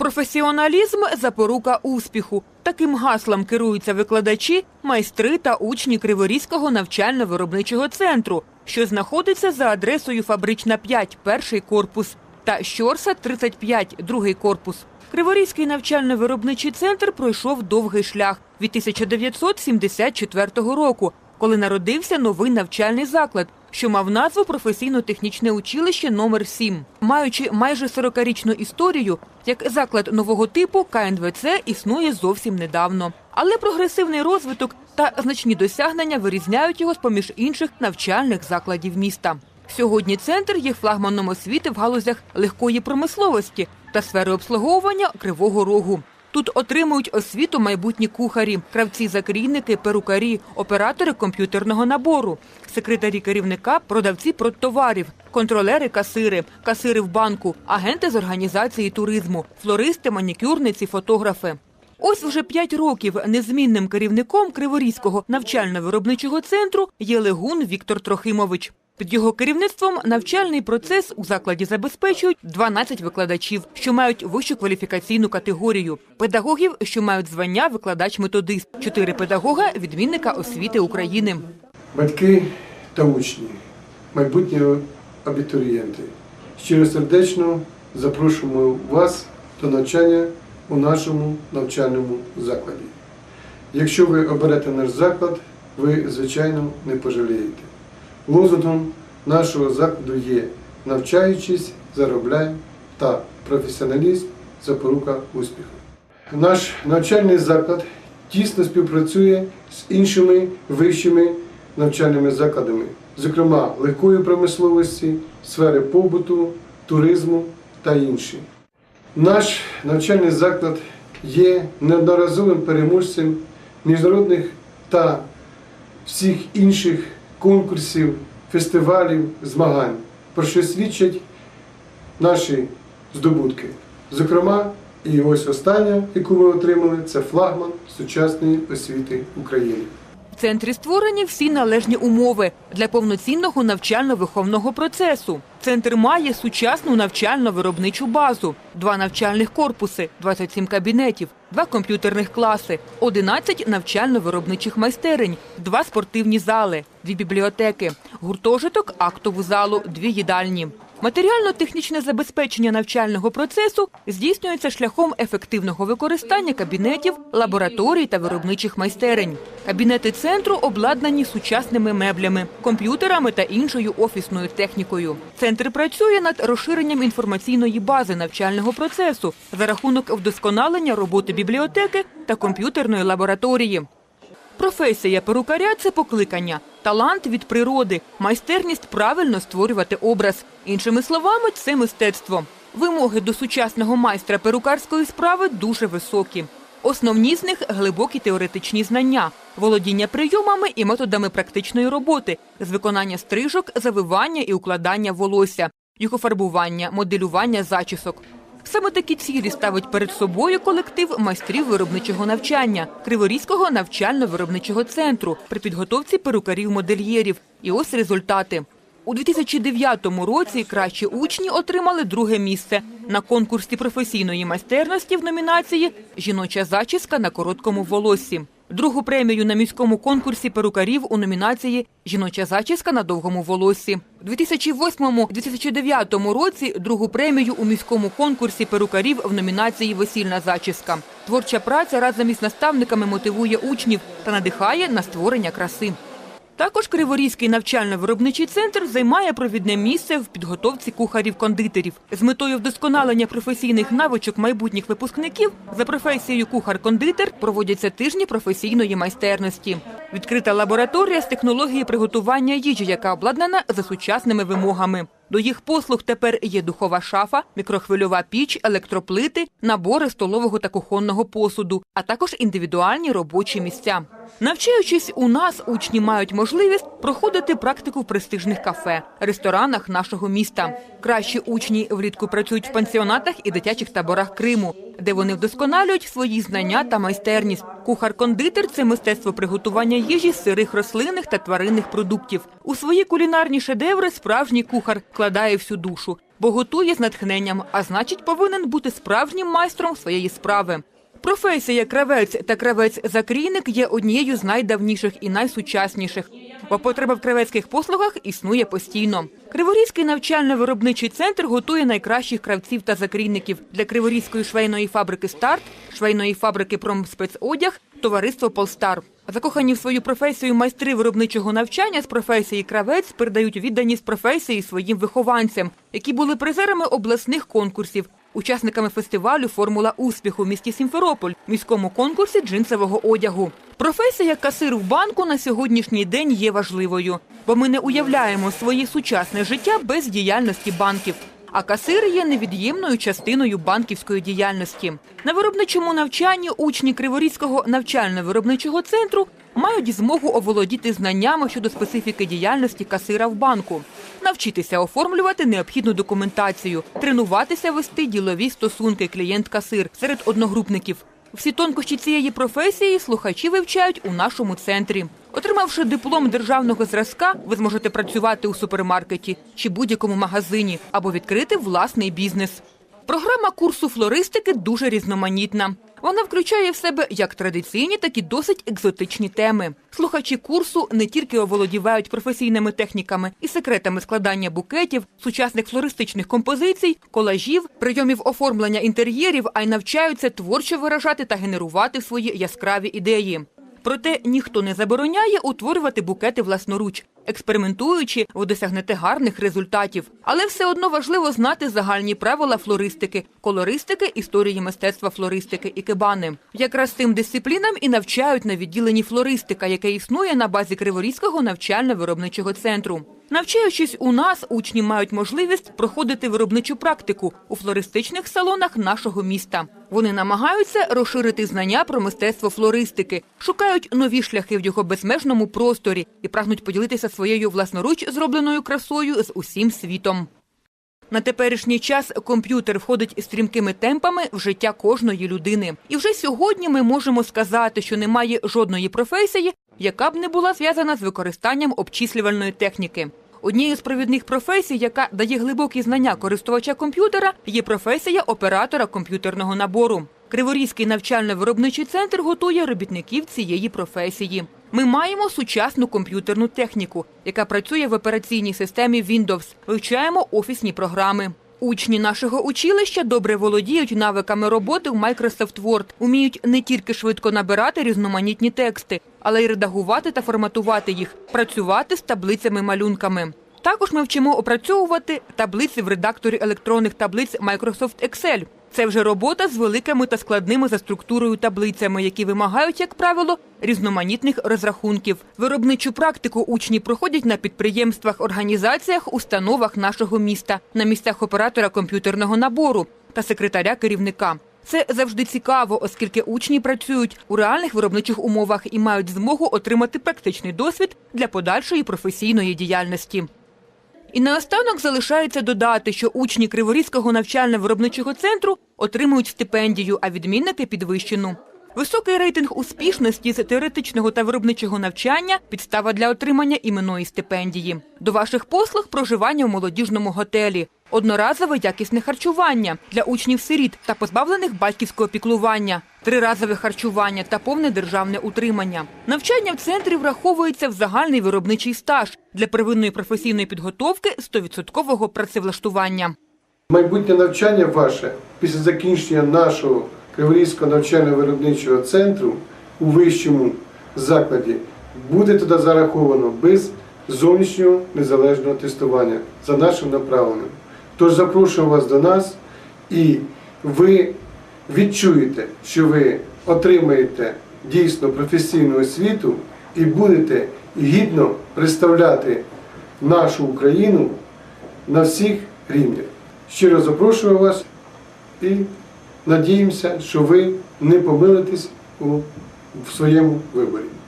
Професіоналізм запорука успіху. Таким гаслом керуються викладачі, майстри та учні Криворізького навчально-виробничого центру, що знаходиться за адресою Фабрична 5, перший корпус, та Щорса 35, другий корпус. Криворізький навчально-виробничий центр пройшов довгий шлях від 1974 року, коли народився новий навчальний заклад, що мав назву професійно-технічне училище номер 7 Маючи майже 40-річну історію, як заклад нового типу КНВЦ існує зовсім недавно. Але прогресивний розвиток та значні досягнення вирізняють його з поміж інших навчальних закладів міста. Сьогодні центр є флагманом освіти в галузях легкої промисловості та сфери обслуговування Кривого Рогу. Тут отримують освіту майбутні кухарі, кравці-закрійники, перукарі, оператори комп'ютерного набору, секретарі керівника, продавці продтоварів, контролери касири, касири в банку, агенти з організації туризму, флористи, манікюрниці, фотографи. Ось вже п'ять років незмінним керівником Криворізького навчально-виробничого центру є Легун Віктор Трохимович. Під його керівництвом навчальний процес у закладі забезпечують 12 викладачів, що мають вищу кваліфікаційну категорію, педагогів, що мають звання викладач-методист, чотири педагога відмінника освіти України. батьки та учні, майбутні абітурієнти. Щиро сердечно запрошуємо вас до навчання у нашому навчальному закладі. Якщо ви оберете наш заклад, ви, звичайно, не пожалієте. Лозунгом нашого закладу є навчаючись, заробляй та професіоналізм запорука успіху. Наш навчальний заклад тісно співпрацює з іншими вищими навчальними закладами, зокрема легкої промисловості, сфери побуту, туризму та інші. Наш навчальний заклад є неодноразовим переможцем міжнародних та всіх інших конкурсів, фестивалів, змагань, про що свідчать наші здобутки. Зокрема, і ось остання, яку ми отримали, це флагман сучасної освіти України. В центрі створені всі належні умови для повноцінного навчально-виховного процесу. Центр має сучасну навчально-виробничу базу, два навчальних корпуси, 27 кабінетів, два комп'ютерних класи, 11 навчально-виробничих майстерень, два спортивні зали, дві бібліотеки, гуртожиток, актову залу, дві їдальні. Матеріально-технічне забезпечення навчального процесу здійснюється шляхом ефективного використання кабінетів, лабораторій та виробничих майстерень. Кабінети центру обладнані сучасними меблями, комп'ютерами та іншою офісною технікою. Центр працює над розширенням інформаційної бази навчального процесу за рахунок вдосконалення роботи бібліотеки та комп'ютерної лабораторії. Професія перукаря це покликання, талант від природи, майстерність правильно створювати образ. Іншими словами, це мистецтво. Вимоги до сучасного майстра перукарської справи дуже високі. Основні з них глибокі теоретичні знання, володіння прийомами і методами практичної роботи, з виконання стрижок, завивання і укладання волосся, його фарбування, моделювання зачісок. Саме такі цілі ставить перед собою колектив майстрів виробничого навчання Криворізького навчально-виробничого центру при підготовці перукарів-модельєрів. І ось результати. У 2009 році кращі учні отримали друге місце на конкурсі професійної майстерності в номінації Жіноча зачіска на короткому волоссі. Другу премію на міському конкурсі перукарів у номінації Жіноча зачіска на довгому волоссі. У 2008-2009 році другу премію у міському конкурсі перукарів в номінації Весільна зачіска. Творча праця разом із наставниками мотивує учнів та надихає на створення краси. Також Криворізький навчально-виробничий центр займає провідне місце в підготовці кухарів-кондитерів. З метою вдосконалення професійних навичок майбутніх випускників за професією кухар-кондитер проводяться тижні професійної майстерності. Відкрита лабораторія з технології приготування їжі, яка обладнана за сучасними вимогами. До їх послуг тепер є духова шафа, мікрохвильова піч, електроплити, набори столового та кухонного посуду, а також індивідуальні робочі місця. Навчаючись у нас, учні мають можливість проходити практику в престижних кафе, ресторанах нашого міста. Кращі учні влітку працюють в пансіонатах і дитячих таборах Криму, де вони вдосконалюють свої знання та майстерність. Кухар-кондитер це мистецтво приготування їжі з сирих рослинних та тваринних продуктів. У свої кулінарні шедеври справжній кухар вкладає всю душу. бо готує з натхненням, а значить повинен бути справжнім майстром своєї справи. Професія кравець та кравець-закрійник є однією з найдавніших і найсучасніших, бо потреба в кравецьких послугах існує постійно. Криворізький навчально-виробничий центр готує найкращих кравців та закрійників для Криворізької швейної фабрики «Старт», швейної фабрики «Промспецодяг», товариство «Полстар». Закохані в свою професію майстри виробничого навчання з професії кравець передають відданість професії своїм вихованцям, які були призерами обласних конкурсів, учасниками фестивалю Формула успіху в місті Сімферополь, міському конкурсі джинсового одягу. Професія касир в банку на сьогоднішній день є важливою, бо ми не уявляємо своє сучасне життя без діяльності банків. А касир є невід'ємною частиною банківської діяльності. На виробничому навчанні учні Криворізького навчально-виробничого центру мають змогу оволодіти знаннями щодо специфіки діяльності касира в банку, навчитися оформлювати необхідну документацію, тренуватися вести ділові стосунки клієнт-касир серед одногрупників. Всі тонкощі цієї професії слухачі вивчають у нашому центрі. Отримавши диплом державного зразка, ви зможете працювати у супермаркеті чи будь-якому магазині або відкрити власний бізнес. Програма курсу флористики дуже різноманітна. Вона включає в себе як традиційні, так і досить екзотичні теми. Слухачі курсу не тільки оволодівають професійними техніками і секретами складання букетів, сучасних флористичних композицій, колажів, прийомів оформлення інтер'єрів, а й навчаються творчо виражати та генерувати свої яскраві ідеї. Проте ніхто не забороняє утворювати букети власноруч, експериментуючи, ви досягнете гарних результатів. Але все одно важливо знати загальні правила флористики, колористики, історії мистецтва флористики і кебани. Якраз цим дисциплінам і навчають на відділенні флористика, яке існує на базі Криворізького навчально-виробничого центру. Навчаючись у нас, учні мають можливість проходити виробничу практику у флористичних салонах нашого міста. Вони намагаються розширити знання про мистецтво флористики, шукають нові шляхи в його безмежному просторі і прагнуть поділитися своєю власноруч зробленою красою з усім світом. На теперішній час комп'ютер входить стрімкими темпами в життя кожної людини. І вже сьогодні ми можемо сказати, що немає жодної професії, яка б не була зв'язана з використанням обчислювальної техніки. Однією з провідних професій, яка дає глибокі знання користувача комп'ютера, є професія оператора комп'ютерного набору. Криворізький навчально-виробничий центр готує робітників цієї професії. Ми маємо сучасну комп'ютерну техніку, яка працює в операційній системі Windows. Вивчаємо офісні програми. Учні нашого училища добре володіють навиками роботи в Microsoft Word, уміють не тільки швидко набирати різноманітні тексти, але й редагувати та форматувати їх, працювати з таблицями-малюнками. Також ми вчимо опрацьовувати таблиці в редакторі електронних таблиць Microsoft Excel. Це вже робота з великими та складними за структурою таблицями, які вимагають, як правило, різноманітних розрахунків. Виробничу практику учні проходять на підприємствах, організаціях, установах нашого міста, на місцях оператора комп'ютерного набору та секретаря керівника. Це завжди цікаво, оскільки учні працюють у реальних виробничих умовах і мають змогу отримати практичний досвід для подальшої професійної діяльності. І наостанок залишається додати, що учні Криворізького навчально-виробничого центру отримують стипендію, а відмінники – підвищену. Високий рейтинг успішності з теоретичного та виробничого навчання – підстава для отримання іменної стипендії. До ваших послуг – проживання в молодіжному готелі, одноразове якісне харчування для учнів-сиріт та позбавлених батьківського піклування, триразове харчування та повне державне утримання. Навчання в центрі враховується в загальний виробничий стаж для первинної професійної підготовки 100% працевлаштування. Майбутнє навчання ваше після закінчення нашого Криворізького навчально-виробничого центру у вищому закладі буде туди зараховано без зовнішнього незалежного тестування за нашим направленням. Тож запрошую вас до нас і ви відчуєте, що ви отримаєте дійсно професійну освіту і будете гідно представляти нашу Україну на всіх рівнях. Щиро запрошую вас і надіємося, що ви не помилитесь у в своєму виборі.